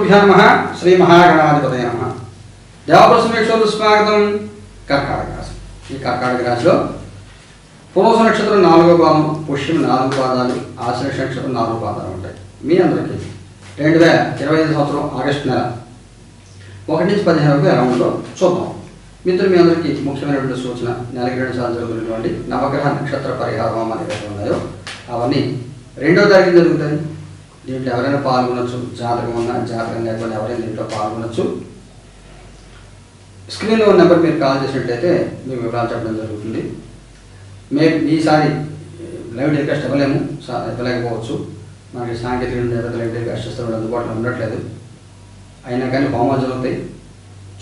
గురుభ్యో నమ శ్రీ మహాగణాధిపతయ నమ. స్వాగతం. కర్కాటక రాశి ఈ కర్కాటక రాశిలో పూర్వస నక్షత్రం నాలుగో భావం పుష్యం నాలుగు పాదాలు ఆశ్లేష నక్షత్రం నాలుగు పాదాలు ఉంటాయి. మీ అందరికీ రెండు వేల ఇరవై ఐదు సంవత్సరం ఆగస్టు నెల ఒకటి నుంచి పదిహేను వరకు అరౌండ్లో చూద్దాం. మిత్రులు మీ అందరికీ ముఖ్యమైనటువంటి సూచన నెలకి రెండు సార్లు జరుగుతున్నటువంటి నవగ్రహ నక్షత్ర పరిహారం అనేవి ఉన్నాయో అవన్నీ రెండో తారీఖు జరుగుతాయి. దీంట్లో ఎవరైనా పాల్గొనొచ్చు. జాతకం ఉన్నా జాతకం లేకుండా ఎవరైనా దీంట్లో పాల్గొనొచ్చు. స్క్రీన్లో ఉన్న నెంబర్ మీరు కాల్ చేసినట్టయితే మీ వివరాలు చెప్పడం జరుగుతుంది. మే ఈసారి లైవ్ టెలికాస్ట్ ఇవ్వలేము. ఇవ్వలేకపోవచ్చు. మనకి సాంకేతిక లైవ్ టెలికాస్ట్ ఇస్తాం అందుబాటులో ఉండట్లేదు. అయినా కానీ హోమాలు జరుగుతాయి.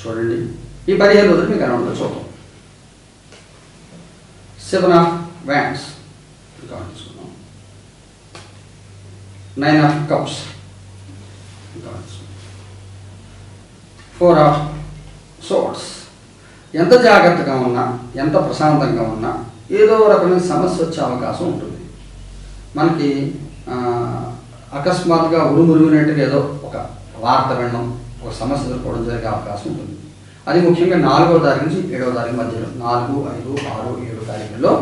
చూడండి. ఈ పదిహేను రోజులు మీకు అరౌండ్లో చూద్దాం seven of wands nine of nine of cups four of swords ఎంత జాగ్రత్తగా ఉన్నా ఎంత ప్రశాంతంగా ఉన్నా ఏదో రకమైన సమస్య వచ్చే అవకాశం ఉంటుంది. మనకి అకస్మాత్తుగా ఉరుమురుగినట్టుగా ఏదో ఒక వార్త వినడం ఒక సమస్య ఎదుర్కోవడం జరిగే అవకాశం ఉంటుంది. అది ముఖ్యంగా నాలుగో తారీఖు నుంచి ఏడవ తారీఖు మధ్యలో నాలుగు ఐదు ఆరు ఏడు తారీఖుల్లో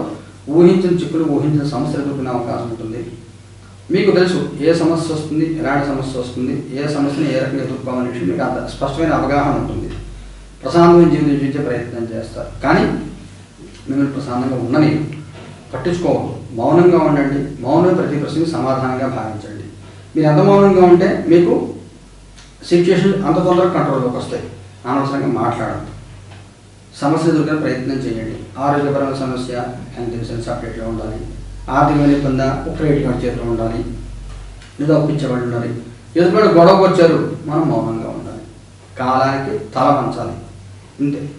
ఊహించిన చిక్కులు ఊహించిన సమస్యలు ఎదుర్కొనే అవకాశం ఉంటుంది. మీకు తెలుసు ఏ సమస్య వస్తుంది ఎలాంటి సమస్య వస్తుంది ఏ సమస్యని ఏ రకంగా ఎదుర్కోవాలనే విషయం మీకు అంత స్పష్టమైన అవగాహన ఉంటుంది. ప్రశాంతమైన జీవితం జీవించే ప్రయత్నం చేస్తారు. కానీ మిమ్మల్ని ప్రశాంతంగా ఉండని పట్టించుకోవద్దు. మౌనంగా ఉండండి. మౌనం ప్రతి ప్రశ్నకి సమాధానంగా భావించండి. మీరు ఎంత మౌనంగా ఉంటే మీకు సిచ్యుయేషన్ అంత తొందరగా కంట్రోల్లోకి వస్తాయి. అనవసరంగా మాట్లాడద్దు. సమస్య ఎదుర్కొనే ప్రయత్నం చేయండి. ఆరోగ్యపరమైన సమస్య హెల్త్ ఇన్సూరెన్స్ అప్డేట్లో ఉండాలి. ఆర్థికమైన ఇబ్బంది ఒక క్రెడిట్ కార్డు చేతిలో ఉండాలి. లేదా ఒప్పించబడి ఉండాలి. ఎదుర్కొని గొడవకు వచ్చారు మనం మౌనంగా ఉండాలి. కాలానికి తల పంచాలి. ఇంతే.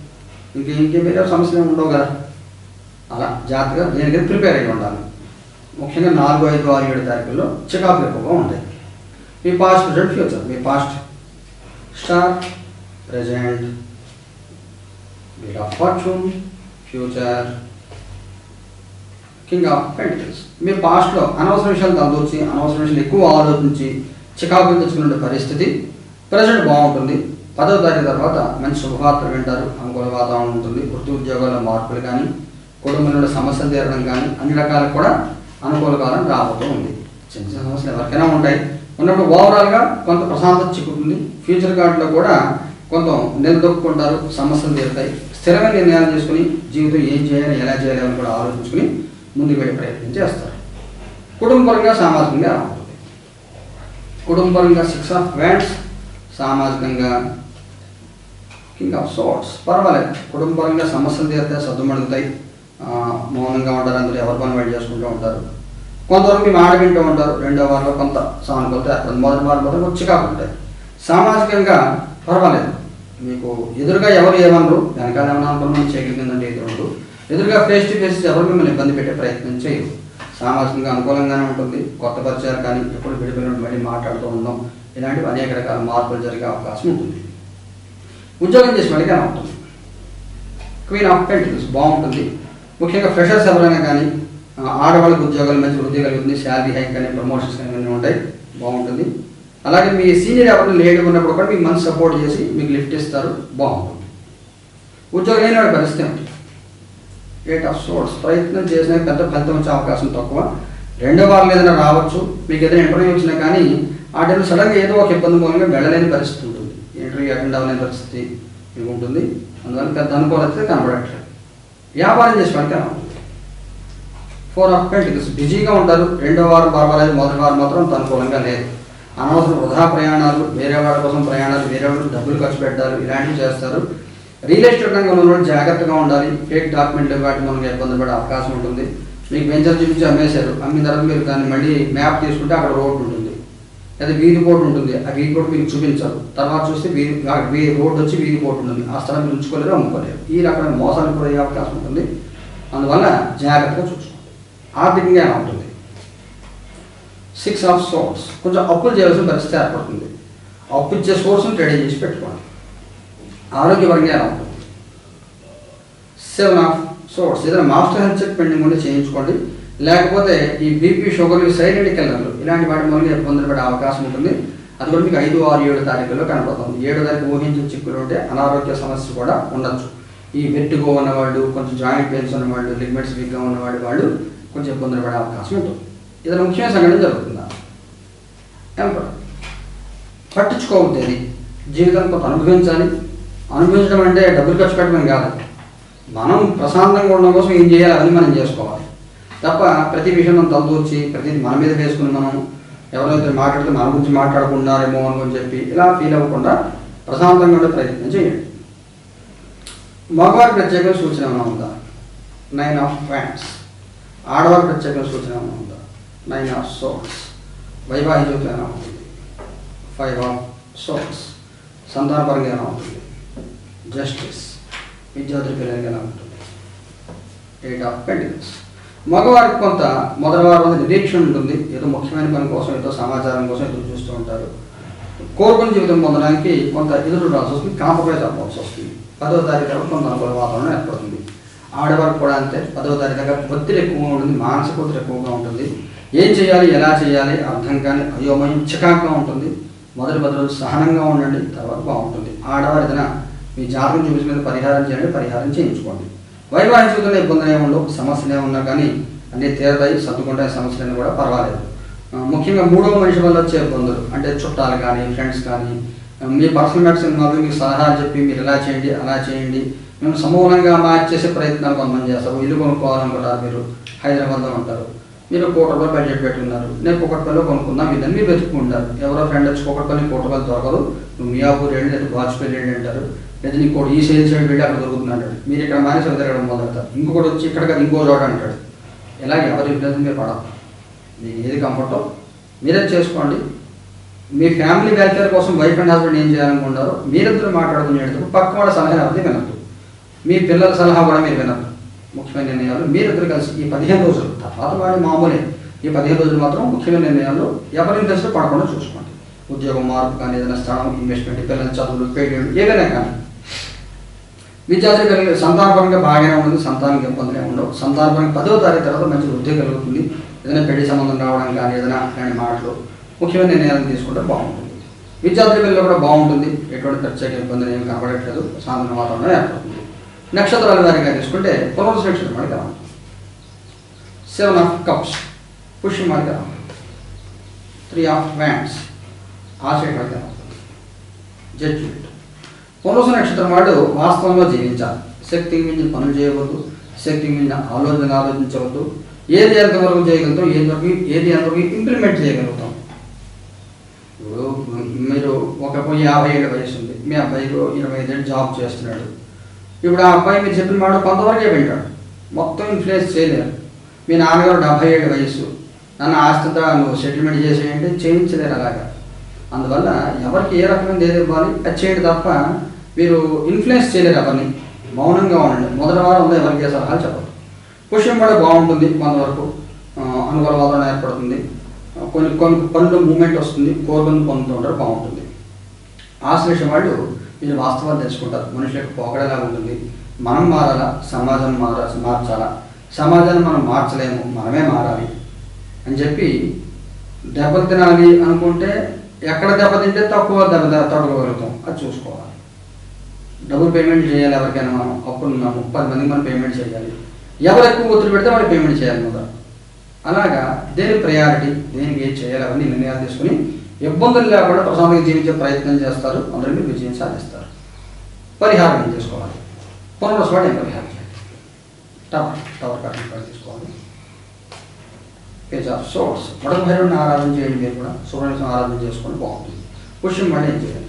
ఇంక ఇంకే వేరే సమస్యలు ఉండవు కదా. అలా జాగ్రత్తగా దేనికైనా ప్రిపేర్ అయ్యి ఉండాలి. ముఖ్యంగా నాలుగు ఐదు ఆరు ఏడు తారీఖుల్లో చికాకులు ఎక్కువగా ఉంటాయి మీ past present future. Me past. Star present. Wheel of fortune future. King of pentacles మీ పాస్ట్లో అనవసర విషయాలు తలదూర్చి అనవసర విషయాలు ఎక్కువ ఆలోచించి చికాకులు తెచ్చుకునే పరిస్థితి ప్రజెంట్ బాగుంటుంది. పదవ తారీఖు తర్వాత మంచి శుభవార్తలు వింటారు. అనుకూల వాతావరణం ఉంటుంది. వృత్తి ఉద్యోగాల్లో మార్పులు కానీ కుటుంబంలో సమస్యలు తీరడం కానీ అన్ని రకాలకు కూడా అనుకూల కాలం రాబోతూ ఉంది. చిన్న చిన్న సమస్యలు ఎవరికైనా ఉంటాయి. ఉన్నప్పుడు ఓవరాల్గా కొంత ప్రశాంతత చిక్కుతుంది. ఫ్యూచర్ కార్డులో కూడా కొంత నిలదొక్కుంటారు. సమస్యలు తీరుతాయి. స్థిరమైన నిర్ణయాలు చేసుకుని జీవితం ఏం చేయాలి ఎలా చేయాలి అని కూడా ఆలోచించుకుని ముందుకు వెళ్ళే ప్రయత్నం చేస్తారు. కుటుంబపరంగా సామాజికంగా ఎలా ఉంటుంది. కుటుంబపరంగా సిక్స్ ఆఫ్ వ్యాండ్స్ సామాజికంగా కింగ్ ఆఫ్ సోర్ట్స్ పర్వాలేదు. కుటుంబపరంగా సమస్యలు తీరితే సర్దుమడుగుతాయి మౌనంగా ఉంటారు అందరూ. ఎవరి పని వెయిట్ చేసుకుంటూ ఉంటారు. కొంతవరకు మీ మాట వింటూ ఉంటారు. రెండో వారిలో కొంత సానుకూలత మొదటి వారి మొదలు వచ్చి ఉంటాయి సామాజికంగా పర్వాలేదు. మీకు ఎదురుగా ఎవరు ఏమనరు. వెనకాల ఏమన్నా అనుకున్నాం చేయగలిగిందంటే ఎదురు ఎదురుగా ఫేస్ టు ఫేస్ ఎవరు మిమ్మల్ని ఇబ్బంది పెట్టే ప్రయత్నం చేయరు సామాజికంగా అనుకూలంగానే ఉంటుంది. కొత్త పరిచయాలు కానీ ఎప్పుడు విడిపోయినట్టు మళ్ళీ మాట్లాడుతూ ఉందాం ఇలాంటివి అనేక రకాల మార్పులు జరిగే అవకాశం ఉంటుంది. ఉద్యోగం చేసే వాళ్ళకి ఉంటుంది క్వీన్ ఆఫ్ పెంటికల్స్ బాగుంటుంది. ముఖ్యంగా ఫ్రెషర్స్ ఎవరైనా కానీ ఆడవాళ్ళకి ఉద్యోగాలు మంచి వృద్ధి కలుగుతుంది. శాలరీ హైక్ కానీ ప్రమోషన్స్ కానీ ఇవన్నీ ఉంటాయి బాగుంటుంది. అలాగే మీ సీనియర్ ఎవరు లేడీ ఉన్నప్పుడు కూడా మీకు మంచి సపోర్ట్ చేసి మీకు లిఫ్ట్ ఇస్తారు బాగుంటుంది. ఉద్యోగం లేని వాడి పరిస్థితి ఉంటుంది ఎయిట్ ఆఫ్ సోర్స్ ప్రయత్నం చేసిన పెద్ద ఫలితం వచ్చే అవకాశం తక్కువ. రెండో వారం ఏదైనా రావచ్చు. మీకు ఏదైనా ఇంటర్వ్యూ వచ్చినా కానీ ఆ టైంలో సడన్గా ఏదో ఒక ఇబ్బంది మూలంగా వెళ్ళలేని పరిస్థితి ఉంటుంది. ఇంటర్వ్యూ అటెండ్ అవ్వలేని పరిస్థితి మీకు ఉంటుంది. అందువల్ల పెద్ద అనుకూలత కనబడట్లేదు. వ్యాపారం చేసే వాళ్ళకి ఫోర్ ఆఫ్ పెంటికల్స్ బిజీగా ఉంటారు. రెండో వారం పర్వాలేదు. మొదటి వారం మాత్రం అనుకూలంగా లేదు అనవసరం వృధా ప్రయాణాలు వేరే వాళ్ళ కోసం ప్రయాణాలు వేరే వాళ్ళు డబ్బులు ఖర్చు పెట్టారు ఇలాంటివి చేస్తారు. రియల్ ఎస్టేట్ రంగంలో జాగ్రత్తగా ఉండాలి. ఫేక్ డాక్యుమెంట్లు వాటి మనకి ఇబ్బంది పడే అవకాశం ఉంటుంది. మీకు వెంచర్ చూపించి అమ్మేశారు. అమ్మిన తర్వాత మీరు దాన్ని మళ్ళీ మ్యాప్ తీసుకుంటే అక్కడ రోడ్డు ఉంటుంది. లేదా వీధి పోటు ఉంటుంది. ఆ వీధి పోటు మీకు చూపించారు. తర్వాత చూస్తే వీధి రోడ్డు వచ్చి వీధి పోటు ఉంటుంది. ఆ స్థలం మీరు ఉంచుకోలేరు అమ్ముకోలేరు. ఈ రకమైన మోసాలు కూడా అయ్యే అవకాశం ఉంటుంది. అందువల్ల జాగ్రత్తగా చూసుకోండి. ఆర్థికంగా ఉంటుంది. సిక్స్ ఆఫ్ సోర్స్ కొంచెం అప్పులు చేయాల్సిన పరిస్థితి ఏర్పడుతుంది. అప్పు ఇచ్చే సోర్స్ని రెడీ చేసి పెట్టుకోండి. ఆరోగ్య ఎలా ఉంటుంది సెవెన్ ఆఫ్ సోర్స్ ఏదైనా మాస్టర్ హెల్త్ చెక్ పెండింగ్ ఉంటే చేయించుకోండి. లేకపోతే ఈ బీపీ షుగర్ సైలెంట్ కిల్లర్లు ఇలాంటి వాటి మూలంగా ఇబ్బందులు పడే అవకాశం ఉంటుంది. అది కూడా మీకు ఐదు ఆరు ఏడు తారీఖులో కనపడుతుంది ఏడు తారీఖు ఊహించిన చిక్కులు ఉంటే అనారోగ్య సమస్య కూడా ఉండొచ్చు. ఈ వెట్టుగో ఉన్నవాళ్ళు కొంచెం జాయింట్ పెయిన్స్ ఉన్నవాళ్ళు లిగ్మెంట్స్ వీక్గా ఉన్నవాళ్ళు వాళ్ళు కొంచెం ఇబ్బందులు పడే అవకాశం ఉంటుంది. ఇది ముఖ్యమైన సంఘటన జరుగుతుందా? ఎంపర్ పట్టించుకోవద్దు అది. జీవితాన్ని కొంత అనుభవించాలి. అనుభవించడం అంటే డబ్బులు ఖర్చు పెట్టడం కాదు. మనం ప్రశాంతంగా ఉండడం కోసం ఏం చేయాలి అవన్నీ మనం చేసుకోవాలి. తప్ప ప్రతి విషయం మనం తలదూర్చి ప్రతిదీ మన మీద వేసుకుని మనం ఎవరైతే మాట్లాడితే మన గురించి మాట్లాడుకుంటున్నారేమో అని చెప్పి ఇలా ఫీల్ అవ్వకుండా ప్రశాంతంగా ఉండే ప్రయత్నం చేయండి. మగవారి ప్రత్యేక సూచన ఏమైనా ఉందా? నైన్ ఆఫ్ ఫ్యాన్స్ ఆడవారి ప్రత్యేక సూచన ఏమైనా ఉందా? నైన్ ఆఫ్ సోక్స్ వైవాహిక ఏమైనా ఉంటుంది ఫైవ్ ఆఫ్ సోట్స్ సంతానపరంగా ఏమైనా ఉంటుంది జస్టిస్ విద్యార్థుల పిల్లలకి ఎలా ఉంటుంది ఎయిట్ ఆఫ్ పెంటికల్స్ మగవారికి కొంత మొదటివారి వారం నిరీక్షణ ఉంటుంది. ఏదో ముఖ్యమైన పని కోసం ఏదో సమాచారం కోసం ఎదురు చూస్తూ ఉంటారు. కోరుకుని జీవితం పొందడానికి కొంత ఎదురు రాల్సి వస్తుంది. కాంప్రమైజ్ అవ్వాల్సి వస్తుంది. పదవ తారీఖు వరకు కొంత అనుకూల వాతావరణం ఏర్పడుతుంది. ఆడవారికి కూడా అంతే. పదవ తారీఖు దాకా ఒత్తిడి ఎక్కువగా ఉంటుంది. మానసిక ఒత్తిడి ఎక్కువగా ఉంటుంది. ఏం చేయాలి ఎలా చేయాలి అర్థం కానీ అయోమయం చికాకుగా ఉంటుంది. మొదటి పది రోజులు సహనంగా ఉండండి. తర్వాత బాగుంటుంది. ఆడవారి ఏదైనా మీ జాతకం చూపించిన మీద పరిహారం చేయండి పరిహారం చేయించుకోండి. వైవాహిక జీవితంలో ఇబ్బందులు ఏముండవు సమస్యలు ఏమున్నా కానీ అన్నీ తీరతాయి సర్దుకుంటాయి సమస్యలు కూడా పర్వాలేదు. ముఖ్యంగా మూడవ మనిషి వల్ల వచ్చే ఇబ్బందులు అంటే చుట్టాలు కానీ ఫ్రెండ్స్ కానీ మీ పర్సనల్ మ్యాటర్స్ మాకు మీకు సలహాలు చెప్పి మీరు ఇలా చేయండి అలా చేయండి. మేము సమూలంగా మార్చేసే ప్రయత్నాలు కొంతమంది చేస్తారు ఇల్లు కొనుక్కోవాలనుకుంటారు మీరు హైదరాబాద్లో ఉంటారు. మీరు కోటలో బడ్జెట్ పెట్టుకున్నారు నేను కుక్కట్పల్లిలో కొనుక్కుందాం ఇదని మీరు వెతుక్కుంటారు. ఎవరో ఫ్రెండ్ వచ్చి కుక్కట్పల్లి రూపాయలు దొరకదు. నువ్వు మియాపూర్ వెళ్ళి లేదా వాజ్పేయి వెళ్ళి అంటారు. లేదా నీకు ఈ సేల్ సైడ్ వెళ్ళి అక్కడ దొరుకుతుంది అంటాడు. మీరు ఇక్కడ మానేసి తిరగడం మొదలెడతారు ఇంకొకటి వచ్చి ఇక్కడ ఇంకో చోట అంటాడు. ఎలా ఎవరి ఇబ్బంది మీరు పడదు మీకు ఏది కంఫర్టో మీరే చేసుకోండి. మీ ఫ్యామిలీ వెల్ఫేర్ కోసం వైఫ్ అండ్ హస్బెండ్ ఏం చేయాలనుకుంటారో మీరిద్దరు మాట్లాడుకునేటప్పుడు పక్క వాళ్ళ సలహా అది వినద్దు. మీ పిల్లల సలహా కూడా మీరు వినద్దు. ముఖ్యమైన నిర్ణయాలు మీరిద్దరు కలిసి ఈ పదిహేను రోజులు తర్వాత వాడి మామూలే. ఈ పదిహేను రోజులు మాత్రం ముఖ్యమైన నిర్ణయాలు ఎవరిని తెలిసి పడకుండా చూసుకోండి. ఉద్యోగం మార్పు కానీ ఏదైనా స్థానం ఇన్వెస్ట్మెంట్ పిల్లల చదువులు పేటెంట్ ఏదైనా కానీ. విద్యార్థులు కలిగి సంతానపరంగా బాగానే ఉండదు సంతానం ఇబ్బందులు ఉండవు. సంతానపరంగా పదో తారీఖు తర్వాత మంచి వృద్ధి కలుగుతుంది. ఏదైనా పెళ్ళి సంబంధం రావడం కానీ ఏదైనా ఇలాంటి మాటలు ముఖ్యమైన నిర్ణయాలు తీసుకుంటే బాగుంటుంది. విద్యార్థుల పిల్లలు కూడా బాగుంటుంది. ఎటువంటి ప్రత్యేక ఇబ్బందులు ఏమి కనబడట్లేదు. సాధారణ వాతావరణం ఏర్పడుతుంది. నక్షత్రాల వారిగా తీసుకుంటే పునరుశ్రేక్షణ మనకి రావాలి. సెవెన్ ఆఫ్ కప్స్ పుష్యం మనకి రావాలి. త్రీ ఆఫ్ వ్యాండ్స్ ఆశయ మనకి రావాలి. జడ్జిమెంట్. పునరుస నక్షత్రం వాడు వాస్తవంలో జీవించాలి శక్తికి మించిన పనులు చేయవద్దు శక్తికి మించిన ఆలోచన ఆలోచించవద్దు. ఏది ఎంతవరకు చేయగలుగుతాం ఏది వరకు ఏది ఎంతవరకు ఇంప్లిమెంట్ చేయగలుగుతాం. ఇప్పుడు మీరు ఒక యాభై ఏళ్ళ వయసు ఉంది. మీ అబ్బాయికి ఇరవై ఐదేళ్ళు జాబ్ చేస్తున్నాడు. ఇప్పుడు ఆ అబ్బాయి మీరు చెప్పిన మాట కొంతవరకే వింటాడు. మొత్తం ఇన్ఫ్లుయెన్స్ చేయలేరు. మీ నాన్నగారు డెబ్బై ఏడు వయసు. నన్ను ఆస్తితో నువ్వు సెటిల్మెంట్ చేసేయంటే చేయించలేరు అలాగా. అందువల్ల ఎవరికి ఏ రకమైన ఏది ఇవ్వాలి? అది చేయడం తప్ప మీరు ఇన్ఫ్లుయెన్స్ చేయలేరు ఎవరిని. మౌనంగా ఉండండి. మొదటి వారం ఉందా ఎవరికి సలహాలు చెప్పరు. పుష్యం కూడా బాగుంటుంది కొంతవరకు అనుకూల వాతావరణం ఏర్పడుతుంది. కొన్ని కొన్ని పనులు మూమెంట్ వస్తుంది. కోరుకుని పొందుతూ ఉంటారు బాగుంటుంది. ఆశ్లేషం వాళ్ళు మీరు వాస్తవాలు తెలుసుకుంటారు. మనుషులకు పోకడేలా ఉంటుంది. మనం మారాలా? సమాజం మారా మార్చాలా? సమాజాన్ని మనం మార్చలేము. మనమే మారాలి అని చెప్పి దెబ్బలు తినాలి అనుకుంటే ఎక్కడ దెబ్బతింటే తక్కువ దెబ్బ ద- తడగలుగుతాం అది చూసుకోవాలి. డబ్బులు పేమెంట్ చేయాలి ఎవరికైనా మనం. అప్పుడు ఉన్నాము పది మందికి మనం పేమెంట్ చేయాలి. ఎవరు ఎక్కువ ఒత్తిడి పెడితే వాడికి పేమెంట్ చేయాలి మొదలు. అలాగా దేని ప్రయారిటీ దేనికి ఏం చేయాలి అవన్నీ నిర్ణయాలు తీసుకుని ఇబ్బందులు లేకుండా ప్రశాంతంగా జీవించే ప్రయత్నం చేస్తారు. అందరూ మీరు విజయం సాధిస్తారు. పరిహారం ఏం చేసుకోవాలి? పునరుస్వాడు ఏం పరిహారం చేయాలి? టవర్ టవర్ కట్టడం తీసుకోవాలి? Page of source. వడక భైరవుని ఆరాధన చేయండి మీరు కూడా. సూర్యుని ఆరాధన చేసుకోండి బాగుంటుంది. పుష్యం మళ్ళీ ఏం చేయాలి?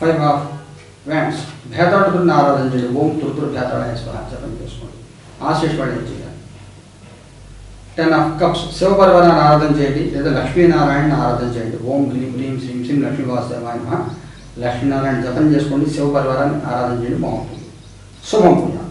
ఫైవ్ ఆఫ్ వ్యాండ్స్ భేదాడుకుని ఆరాధన చేయండి. ఓం తురుతురు భేతాళ జపం చేసుకోండి. ఆశీష్ ఏం చేయాలి. టెన్ ఆఫ్ కప్స్ శివపర్వనాన్ని ఆరాధన చేయండి. లేదా లక్ష్మీనారాయణ ఆరాధన చేయండి. ఓం హ్రీం హ్రీం శ్రీం శ్రీం లక్ష్మీ వాసుదేవాయ లక్ష్మీనారాయణ జపం చేసుకోండి. శివపరివారాన్ని ఆరాధన చేయండి. బాగుంటుంది. శుభం పూజ.